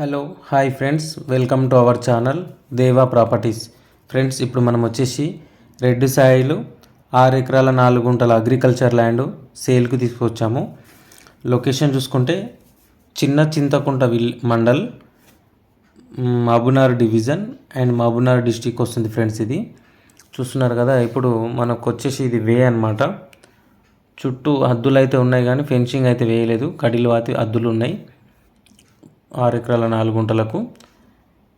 Hello hi friends. Welcome to our channel Deva properties. Friends ఇప్పుడు మనం వచ్చేసి red Sailu ఆరు ఎకరాల నాలుగు గుంటల అగ్రికల్చర్ ల్యాండ్ సేల్కి తీసుకొచ్చాము. లొకేషన్ చూసుకుంటే Chinna Chintakunta will mandal Mahbubnagar division and Mahbubnagar district వస్తుంది ఫ్రెండ్స్ ఇది. చూస్తున్నారు కదా ఇప్పుడు మనకు వచ్చేసి ఇది వే అనమాట చుట్టూ హద్దులు అయితే ఉన్నాయి కానీ ఫెన్సింగ్ అయితే వేయలేదు. కడిలు వాతి హద్దులు ఉన్నాయి. ఆరు ఎకరాల నాలుగు గుంటలకు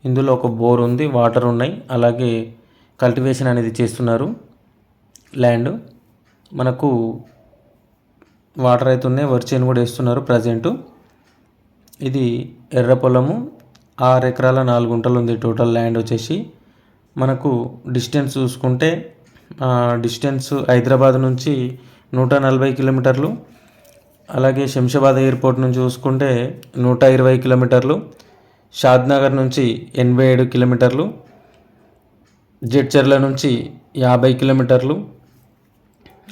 ఇందులో ఒక బోర్ ఉంది వాటర్ ఉన్నాయి. అలాగే కల్టివేషన్ అనేది చేస్తున్నారు. ల్యాండ్. మనకు వాటర్ అయితే ఉన్నాయి వర్చేన్ కూడా వేస్తున్నారు ప్రజెంటు. ఇది ఎర్ర పొలము ఆరు ఎకరాల నాలుగు గుంటలు ఉంది టోటల్ ల్యాండ్ వచ్చేసి. మనకు డిస్టెన్స్ చూసుకుంటే డిస్టెన్స్ హైదరాబాద్ నుంచి నూట నలభై కిలోమీటర్లు. అలాగే శంషాబాద్ ఎయిర్పోర్ట్ నుంచి చూసుకుంటే నూట ఇరవై కిలోమీటర్లు షాద్నగర్ నుంచి ఎనభై ఏడు కిలోమీటర్లు జడ్చర్ల నుంచి యాభై కిలోమీటర్లు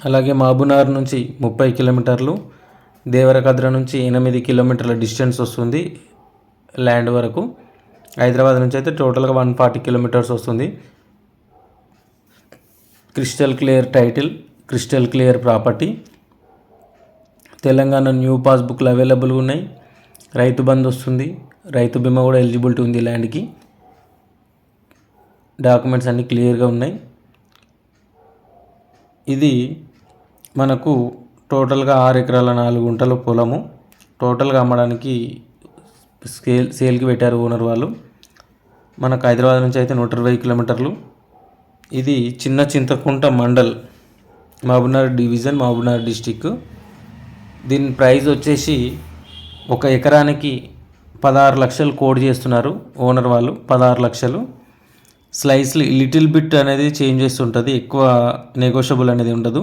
అలాగే మహబూబ్నగర్ నుంచి ముప్పై కిలోమీటర్లు దేవరకద్ర నుంచి ఎనిమిది కిలోమీటర్ల డిస్టెన్స్ వస్తుంది ల్యాండ్ వరకు. హైదరాబాద్ నుంచి అయితే టోటల్గా వన్ ఫార్టీ కిలోమీటర్స్ వస్తుంది. Crystal clear title crystal clear property. Telangana new పాస్బుక్లు అవైలబుల్గా ఉన్నాయి. రైతు బంద్ వస్తుంది. రైతు బీమా కూడా ఎలిజిబిలిటీ ఉంది ల్యాండ్కి. డాక్యుమెంట్స్ అన్నీ క్లియర్గా ఉన్నాయి. ఇది మనకు టోటల్గా ఆరు ఎకరాల నాలుగు గుంటల పొలము. టోటల్గా అమ్మడానికి స్కేల్ సేల్కి పెట్టారు ఓనర్ వాళ్ళు. మనకు హైదరాబాద్ నుంచి అయితే నూట ఇరవై కిలోమీటర్లు. ఇది చిన్న చింతకుంట మండల్. మహబూబ్నగర్ డివిజన్ మహబూబ్నగర్ డిస్టిక్ దీని ప్రైజ్ వచ్చేసి ఒక ఎకరానికి పదహారు లక్షలు కోడ్ చేస్తున్నారు ఓనర్ వాళ్ళు పదహారు లక్షలు. స్లైస్లీ లిటిల్ బిట్ అనేది చేంజ్ చేస్తుంటుంది ఎక్కువ నెగోషియబుల్ అనేది ఉండదు.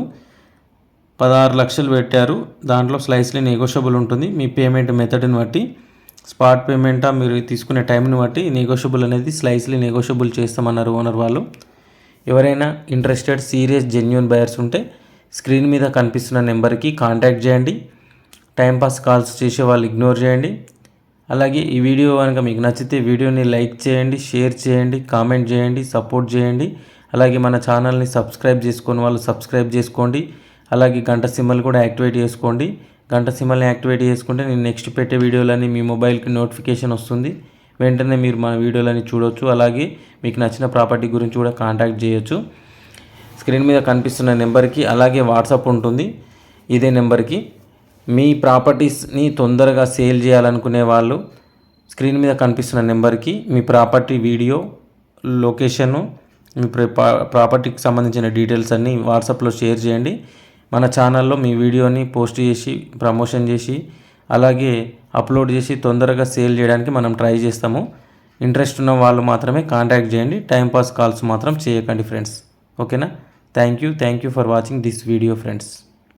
పదహారు లక్షలు పెట్టారు దాంట్లో స్లైస్లీ నెగోషియబుల్ ఉంటుంది. మీ పేమెంట్ మెథడ్ని బట్టి స్పాట్ పేమెంటా మీరు తీసుకునే టైంని బట్టి నెగోషియబుల్ అనేది స్లైస్లీ నెగోషియబుల్ చేస్తామన్నారు ఓనర్ వాళ్ళు. ఎవరైనా ఇంట్రెస్టెడ్ సీరియస్ జెన్యున్ బయర్స్ ఉంటే స్క్రీన్ మీద కనిపిస్తున్న నెంబర్కి కాంటాక్ట్ చేయండి. టైంపాస్ కాల్స్ చేసే వాళ్ళు ఇగ్నోర్ చేయండి. అలాగే ఈ వీడియో కనుక మీకు నచ్చితే వీడియోని లైక్ చేయండి షేర్ చేయండి కామెంట్ చేయండి సపోర్ట్ చేయండి. అలాగే మన ఛానల్ని సబ్స్క్రైబ్ చేసుకొని వాళ్ళు సబ్స్క్రైబ్ చేసుకోండి. అలాగే గంట సింబల్ కూడా యాక్టివేట్ చేసుకోండి. గంట సింబల్ని యాక్టివేట్ చేసుకుంటే నేను నెక్స్ట్ పెట్టే వీడియోలన్నీ మీ మొబైల్కి నోటిఫికేషన్ వస్తుంది. వెంటనే మీరు మన వీడియోలని చూడొచ్చు. అలాగే మీకు నచ్చిన ప్రాపర్టీ గురించి కూడా కాంటాక్ట్ చేయొచ్చు. స్క్రీన్ మీద కనిపిస్తున్న నెంబర్కి అలాగే వాట్సాప్ ఉంటుంది. ఇదే నెంబర్కి మీ ప్రాపర్టీస్ని తొందరగా సేల్ చేయాలనుకునే వాళ్ళు స్క్రీన్ మీద కనిపిస్తున్న నెంబర్కి మీ ప్రాపర్టీ వీడియో లొకేషను మీ ప్రాపర్టీకి సంబంధించిన డీటెయిల్స్ అన్నీ వాట్సాప్లో షేర్ చేయండి. మన ఛానల్లో మీ వీడియోని పోస్ట్ చేసి ప్రమోషన్ చేసి అలాగే అప్లోడ్ చేసి తొందరగా సేల్ చేయడానికి మనం ట్రై చేస్తాము. ఇంట్రెస్ట్ ఉన్న వాళ్ళు మాత్రమే కాంటాక్ట్ చేయండి. టైంపాస్ కాల్స్ మాత్రం చేయకండి ఫ్రెండ్స్. ఓకేనా? Thank you. Thank you for watching this video friends.